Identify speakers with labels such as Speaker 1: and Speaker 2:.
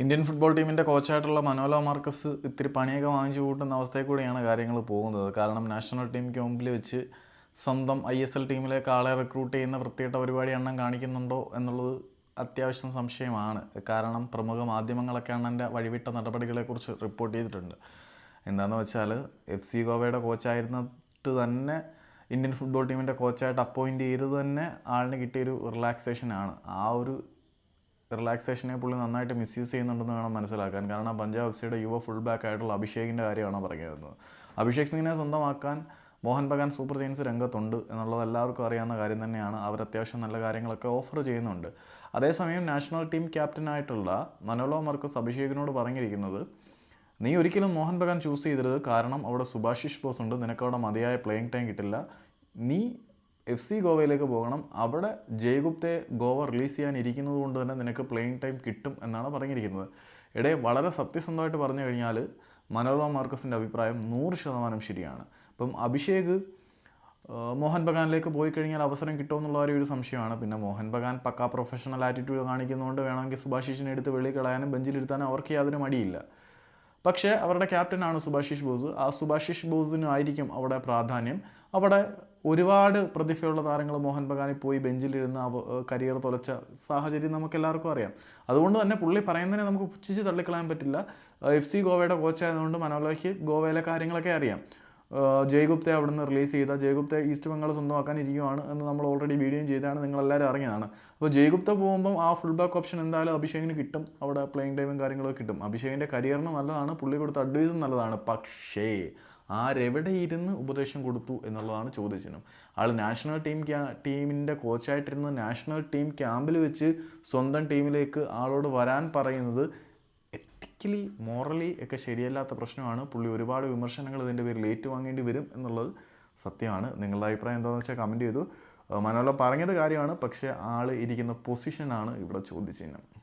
Speaker 1: Indian football ടീമിന്റെ കോച്ചായിട്ടുള്ള മനോല Marcus ഇത്തിരി പണിയൊക്കെ വാങ്ങിച്ചു കൂട്ടുന്ന അവസ്ഥയിൽ കൂടിയാണ് കാര്യങ്ങൾ പോകുന്നത്. കാരണം നാഷണൽ ടീം മുമ്പിൽ വെച്ച് സ്വന്തം ഐ എസ് എൽ ടീമിലേക്ക് ആളെ റിക്രൂട്ട് ചെയ്യുന്ന വൃത്തിയിട്ട പരിപാടി എണ്ണം കാണിക്കുന്നുണ്ടോ എന്നുള്ളത് അത്യാവശ്യം സംശയമാണ്. കാരണം പ്രമുഖ മാധ്യമങ്ങളൊക്കെ അണ്ണന്റെ വഴിവിട്ട നടപടികളെക്കുറിച്ച് റിപ്പോർട്ട് ചെയ്തിട്ടുണ്ട്. എന്താണെന്ന് വെച്ചാൽ എഫ് സി ഗോവയുടെ കോച്ചായിരുന്നിട്ട് തന്നെ ഇന്ത്യൻ ഫുട്ബോൾ ടീമിന്റെ കോച്ചായിട്ട് അപ്പോയിന്റ് ചെയ്തത് തന്നെ ആളിന് കിട്ടിയൊരു റിലാക്സേഷനാണ് ആ ഒരു റിലാക്സേഷനെ പുള്ളി നന്നായിട്ട് മിസ്യൂസ് ചെയ്യുന്നുണ്ടെന്ന് വേണം മനസ്സിലാക്കാൻ. കാരണം പഞ്ചാബ് എഫ് സിയുടെ യുവ ഫുൾ ബാക്ക് ആയിട്ടുള്ള അഭിഷേകിന്റെ കാര്യമാണ് പറഞ്ഞിരുന്നത് അഭിഷേക് സിംഗിനെ സ്വന്തമാക്കാൻ മോഹൻ ബഗാൻ സൂപ്പർ ജെയിൻസ് രംഗത്തുണ്ട് എന്നുള്ളത് എല്ലാവർക്കും അറിയാവുന്ന കാര്യം തന്നെയാണ്. അവർ അത്യാവശ്യം നല്ല കാര്യങ്ങളൊക്കെ ഓഫർ ചെയ്യുന്നുണ്ട്. അതേസമയം നാഷണൽ ടീം ക്യാപ്റ്റനായിട്ടുള്ള മനോലോ മർക്കസ് അഭിഷേകിനോട് പറഞ്ഞിരിക്കുന്നത് നീ ഒരിക്കലും മോഹൻ ബഗാൻ ചൂസ് ചെയ്തിരുത്. കാരണം അവിടെ സുഭാഷിഷ് ബോസ് ഉണ്ട്. നിനക്ക് അവിടെ മതിയായ പ്ലേയിങ് ടൈം കിട്ടില്ല. നീ എഫ് സി ഗോവയിലേക്ക് പോകണം. അവിടെ ജയ്ഗുപ്തെ ഗോവ റിലീസ് ചെയ്യാനിരിക്കുന്നത് കൊണ്ട് തന്നെ നിനക്ക് പ്ലേയിങ് ടൈം കിട്ടും എന്നാണ് പറഞ്ഞിരിക്കുന്നത്. ഇടയെ വളരെ സത്യസന്ധമായിട്ട് പറഞ്ഞു കഴിഞ്ഞാൽ മനോരമ മാർക്കസിന്റെ അഭിപ്രായം നൂറ് ശതമാനം ശരിയാണ്. ഇപ്പം അഭിഷേക് മോഹൻ ബഗാനിലേക്ക് പോയി കഴിഞ്ഞാൽ അവസരം കിട്ടുമെന്നുള്ള ഒരു സംശയമാണ്. പിന്നെ മോഹൻ ബഗാൻ പക്കാ പ്രൊഫഷണൽ ആറ്റിറ്റ്യൂഡ് കാണിക്കുന്നതുകൊണ്ട് വേണമെങ്കിൽ സുഭാഷിഷിനെ എടുത്ത് വെളി കളയാനും ബെഞ്ചിലിരുത്താനും അവർക്ക് യാതൊരു മടിയില്ല. പക്ഷേ അവരുടെ ക്യാപ്റ്റനാണ് സുഭാഷിഷ് ബോസ്. ആ സുഭാഷിഷ് ബോസിനായിരിക്കും അവിടെ പ്രാധാന്യം. അവിടെ ഒരുപാട് പ്രതിഭയുള്ള താരങ്ങൾ മോഹൻ ബഗാനിൽ പോയി ബെഞ്ചിലിരുന്ന് കരിയർ തുലച്ച സാഹചര്യം നമുക്ക് എല്ലാവർക്കും അറിയാം. അതുകൊണ്ട് തന്നെ പുള്ളി പറയുന്നതിനെ നമുക്ക് പുച്ഛിച്ച് തള്ളിക്കളയാൻ പറ്റില്ല. എഫ് സി ഗോവയുടെ കോച്ചായതുകൊണ്ട് മനോലോയ്ക്ക് ഗോവയിലെ കാര്യങ്ങളൊക്കെ അറിയാം. ജയ്ഗുപ്തെ ജയ്ഗുപ്തെ അവിടുന്ന് റിലീസ് ചെയ്ത ജയ്ഗുപ്തെ ഈസ്റ്റ് ബംഗാൾ സ്വന്തമാക്കാൻ ഇരിക്കുവാണ് എന്ന് നമ്മൾ ഓൾറെഡി വീഡിയോയും ചെയ്താണ് നിങ്ങളെല്ലാവരും അറിഞ്ഞതാണ്. അപ്പോൾ ജയ്ഗുപ്ത പോകുമ്പം ആ ഫുൾ ബാക്ക് ഓപ്ഷൻ എന്തായാലും അഭിഷേകിന് കിട്ടും. അവിടെ പ്ലേയിങ് ടൈമും കാര്യങ്ങളൊക്കെ കിട്ടും. അഭിഷേകിന്റെ കരിയറിന് നല്ലതാണ്. പുള്ളി കൊടുത്ത അഡ്വൈസും നല്ലതാണ്. പക്ഷേ ആരെവിടെ ഇരുന്ന് ഉപദേശം കൊടുത്തു എന്നുള്ളതാണ് ചോദ്യചിഹ്നം. ആൾ നാഷണൽ ടീം ക്യാ ടീമിന്റെ കോച്ചായിട്ടിരുന്ന നാഷണൽ ടീം ക്യാമ്പിൽ വെച്ച് സ്വന്തം ടീമിലേക്ക് ആളോട് വരാൻ പറയുന്നത് എത്തിക്കലി മോറലി ഒക്കെ ശരിയല്ലാത്ത പ്രശ്നമാണ്. പുള്ളി ഒരുപാട് വിമർശനങ്ങൾ ഇതിന്റെ പേരിൽ ഏറ്റുവാങ്ങേണ്ടി വരും എന്നുള്ളത് സത്യമാണ്. നിങ്ങളുടെ അഭിപ്രായം എന്താണെന്ന് വെച്ചാൽ കമന്റ് ചെയ്തു. മനോല പറഞ്ഞത് കാര്യമാണ് പക്ഷേ ആൾ ഇരിക്കുന്ന പൊസിഷനാണ് ഇവിടെ ചോദ്യചിഹ്നം.